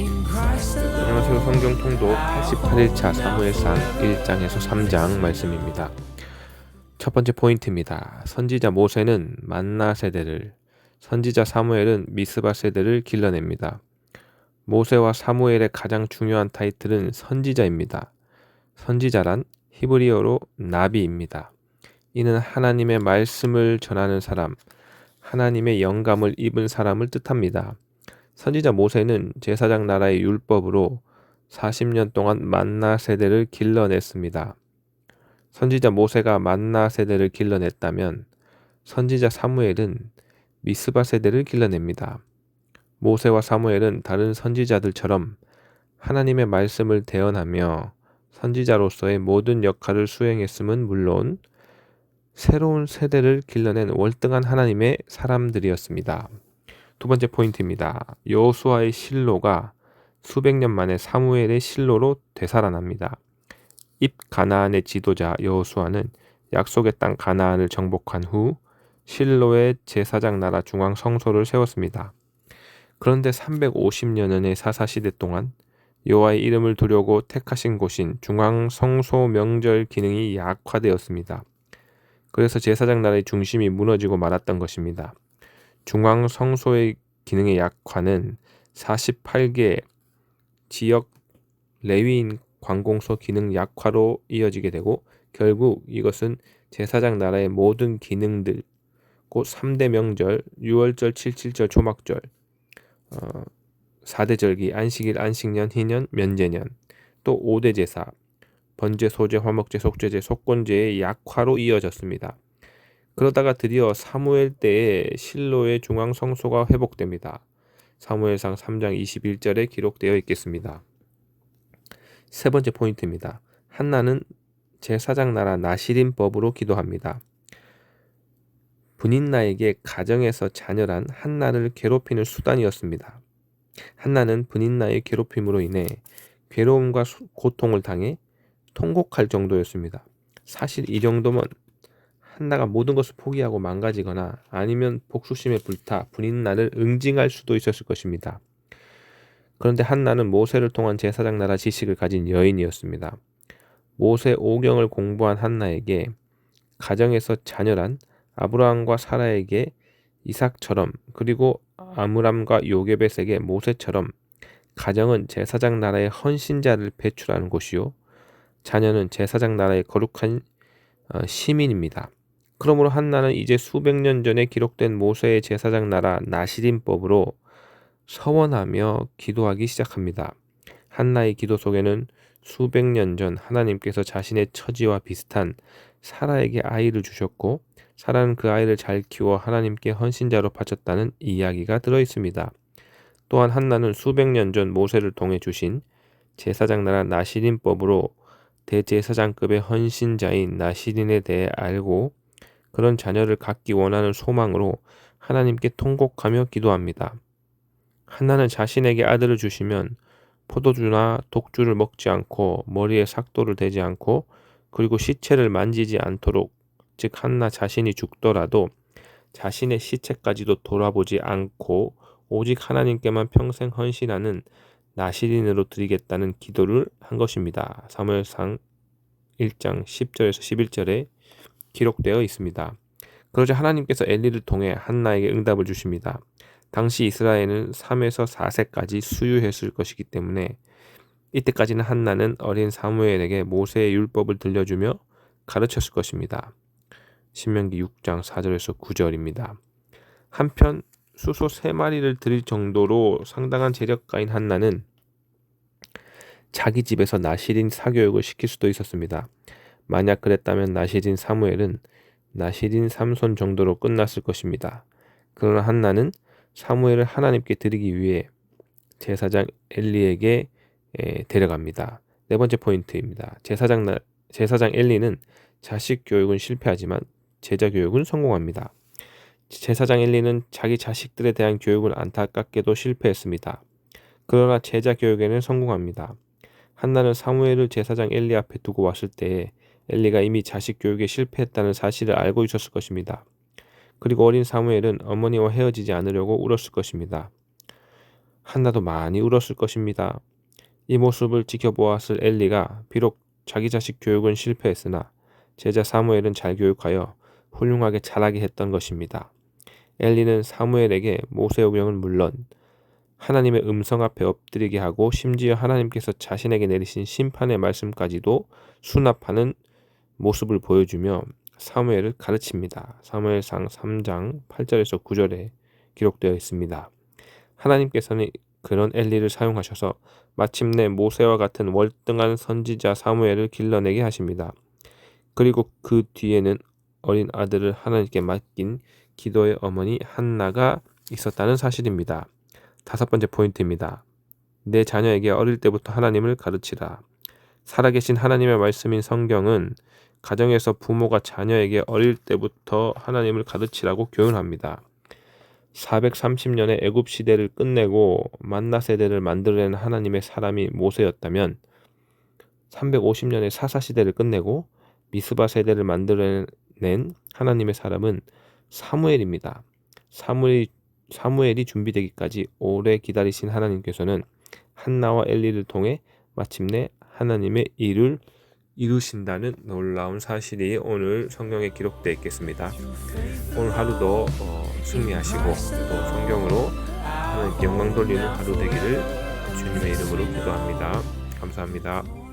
안녕하세요. 성경 통독 88일차 사무엘상 1장에서 3장 말씀입니다. 첫 번째 포인트입니다. 선지자 모세는 만나 세대를, 선지자 사무엘은 미스바 세대를 길러냅니다. 모세와 사무엘의 가장 중요한 타이틀은 선지자입니다. 선지자란 히브리어로 나비입니다. 이는 하나님의 말씀을 전하는 사람, 하나님의 영감을 입은 사람을 뜻합니다. 선지자 모세는 제사장 나라의 율법으로 40년 동안 만나 세대를 길러냈습니다. 선지자 모세가 만나 세대를 길러냈다면 선지자 사무엘은 미스바 세대를 길러냅니다. 모세와 사무엘은 다른 선지자들처럼 하나님의 말씀을 대언하며 선지자로서의 모든 역할을 수행했음은 물론 새로운 세대를 길러낸 월등한 하나님의 사람들이었습니다. 두 번째 포인트입니다. 여호수아의 실로가 수백 년 만에 사무엘의 실로로 되살아납니다. 입 가나안의 지도자 여호수아는 약속의 땅 가나안을 정복한 후 실로의 제사장 나라 중앙 성소를 세웠습니다. 그런데 350년의 사사 시대 동안 여호와의 이름을 두려고 택하신 곳인 중앙 성소 명절 기능이 약화되었습니다. 그래서 제사장 나라의 중심이 무너지고 말았던 것입니다. 중앙 성소의 기능의 약화는 48개 지역 레위인 관공서 기능 약화로 이어지게 되고 결국 이것은 제사장 나라의 모든 기능들 곧 3대 명절, 6월절, 77절, 초막절, 어, 4대 절기, 안식일, 안식년, 희년, 면제년, 또 5대 제사, 번제, 소제, 화목제, 속죄제, 속건제의 약화로 이어졌습니다. 그러다가 드디어 사무엘 때에 실로의 중앙 성소가 회복됩니다. 사무엘상 3장 21절에 기록되어 있겠습니다. 세 번째 포인트입니다. 한나는 제사장 나라 나시림 법으로 기도합니다. 분인나에게 가정에서 자녀란 한나를 괴롭히는 수단이었습니다. 한나는 분인나의 괴롭힘으로 인해 괴로움과 고통을 당해 통곡할 정도였습니다. 사실 이 정도면 한나가 모든 것을 포기하고 망가지거나 아니면 복수심에 불타 분인나를 응징할 수도 있었을 것입니다. 그런데 한나는 모세를 통한 제사장 나라 지식을 가진 여인이었습니다. 모세 오경을 공부한 한나에게 가정에서 자녀란 아브라함과 사라에게 이삭처럼 그리고 아므람과 요게벳에게 모세처럼 가정은 제사장 나라의 헌신자를 배출하는 곳이요 자녀는 제사장 나라의 거룩한 어, 시민입니다. 그러므로 한나는 이제 수백 년 전에 기록된 모세의 제사장 나라 나시림법으로 서원하며 기도하기 시작합니다. 한나의 기도 속에는 수백 년 전 하나님께서 자신의 처지와 비슷한 사라에게 아이를 주셨고 사라는 그 아이를 잘 키워 하나님께 헌신자로 바쳤다는 이야기가 들어 있습니다. 또한 한나는 수백 년 전 모세를 통해 주신 제사장 나라 나시린법으로 대제사장급의 헌신자인 나시린에 대해 알고 그런 자녀를 갖기 원하는 소망으로 하나님께 통곡하며 기도합니다. 한나는 자신에게 아들을 주시면 포도주나 독주를 먹지 않고 머리에 삭도를 대지 않고 그리고 시체를 만지지 않도록 즉 한나 자신이 죽더라도 자신의 시체까지도 돌아보지 않고 오직 하나님께만 평생 헌신하는 나시린으로 드리겠다는 기도를 한 것입니다. 사무엘상 1장 10절에서 11절에 기록되어 있습니다. 그러자 하나님께서 엘리를 통해 한나에게 응답을 주십니다. 당시 이스라엘은 3에서 4세까지 수유했을 것이기 때문에 이때까지는 한나는 어린 사무엘에게 모세의 율법을 들려주며 가르쳤을 것입니다. 신명기 6장 4절에서 9절입니다. 한편 수소 3마리를 드릴 정도로 상당한 재력가인 한나는 자기 집에서 나시린 사교육을 시킬 수도 있었습니다. 만약 그랬다면 나시린 사무엘은 나시린 삼손 정도로 끝났을 것입니다. 그러나 한나는 사무엘을 하나님께 드리기 위해 제사장 엘리에게 데려갑니다. 네 번째 포인트입니다. 제사장 나, 제사장 엘리는 자식 교육은 실패하지만 제자 교육은 성공합니다. 제사장 엘리는 자기 자식들에 대한 교육을 안타깝게도 실패했습니다. 그러나 제자 교육에는 성공합니다. 한나는 사무엘을 제사장 엘리 앞에 두고 왔을 때에 엘리가 이미 자식 교육에 실패했다는 사실을 알고 있었을 것입니다. 그리고 어린 사무엘은 어머니와 헤어지지 않으려고 울었을 것입니다. 한나도 많이 울었을 것입니다. 이 모습을 지켜보았을 엘리가 비록 자기 자식 교육은 실패했으나 제자 사무엘은 잘 교육하여 훌륭하게 자라게 했던 것입니다. 엘리는 사무엘에게 모세오경은 물론 하나님의 음성 앞에 엎드리게 하고 심지어 하나님께서 자신에게 내리신 심판의 말씀까지도 수납하는 모습을 보여주며 사무엘을 가르칩니다. 사무엘상 3장 8절에서 9절에 기록되어 있습니다. 하나님께서는 그런 엘리를 사용하셔서 마침내 모세와 같은 월등한 선지자 사무엘을 길러내게 하십니다. 그리고 그 뒤에는 어린 아들을 하나님께 맡긴 기도의 어머니 한나가 있었다는 사실입니다. 다섯 번째 포인트입니다. 내 자녀에게 어릴 때부터 하나님을 가르치라. 살아계신 하나님의 말씀인 성경은 가정에서 부모가 자녀에게 어릴 때부터 하나님을 가르치라고 교훈합니다. 430년의 애굽 시대를 끝내고 만나 세대를 만들어낸 하나님의 사람이 모세였다면 350년의 사사 시대를 끝내고 미스바 세대를 만들어낸 하나님의 사람은 사무엘입니다. 사무엘이, 사무엘이 준비되기까지 오래 기다리신 하나님께서는 한나와 엘리를 통해 마침내 하나님의 일을 이루신다는 놀라운 사실이 오늘 성경에 기록되어 있겠습니다. 오늘 하루도 어, 승리하시고 또 성경으로 하나님께 영광 돌리는 하루 되기를 주님의 이름으로 기도합니다. 감사합니다.